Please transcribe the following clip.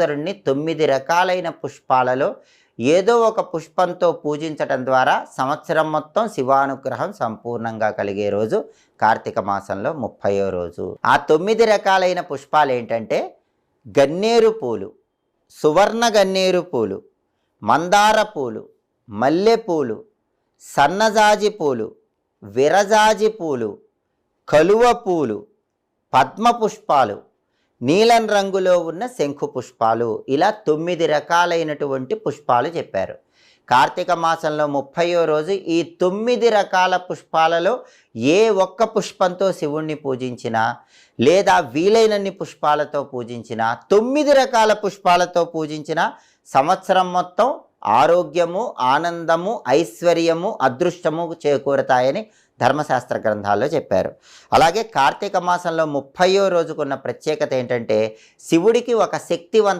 ఈశ్వరుణ్ణి తొమ్మిది రకాలైన పుష్పాలలో ఏదో ఒక పుష్పంతో పూజించటం ద్వారా సంవత్సరం మొత్తం శివానుగ్రహం సంపూర్ణంగా కలిగే రోజు కార్తీక మాసంలో ముప్పయో రోజు. ఆ తొమ్మిది రకాలైన పుష్పాలు ఏంటంటే గన్నేరు పూలు సువర్ణ గన్నేరు పూలు మందార పూలు మల్లె పూలు సన్నజాజి పూలు విరజాజి పూలు కలువ పూలు పద్మ పుష్పాలు నీలం రంగులో ఉన్న శంఖు పుష్పాలు ఇలా తొమ్మిది రకాలైనటువంటి పుష్పాలు చెప్పారు. కార్తీక మాసంలో ముప్పయో రోజు ఈ తొమ్మిది రకాల పుష్పాలలో ఏ ఒక్క పుష్పంతో శివుణ్ణి పూజించినా లేదా వీలైనన్ని పుష్పాలతో పూజించినా తొమ్మిది రకాల పుష్పాలతో పూజించిన సంవత్సరం మొత్తం ఆరోగ్యము ఆనందము ఐశ్వర్యము అదృష్టము చేకూరతాయని ధర్మశాస్త్ర గ్రంథాల్లో చెప్పారు. అలాగే కార్తీక మాసంలో ముప్పయో రోజుకున్న ప్రత్యేకత ఏంటంటే శివుడికి ఒక శక్తివంత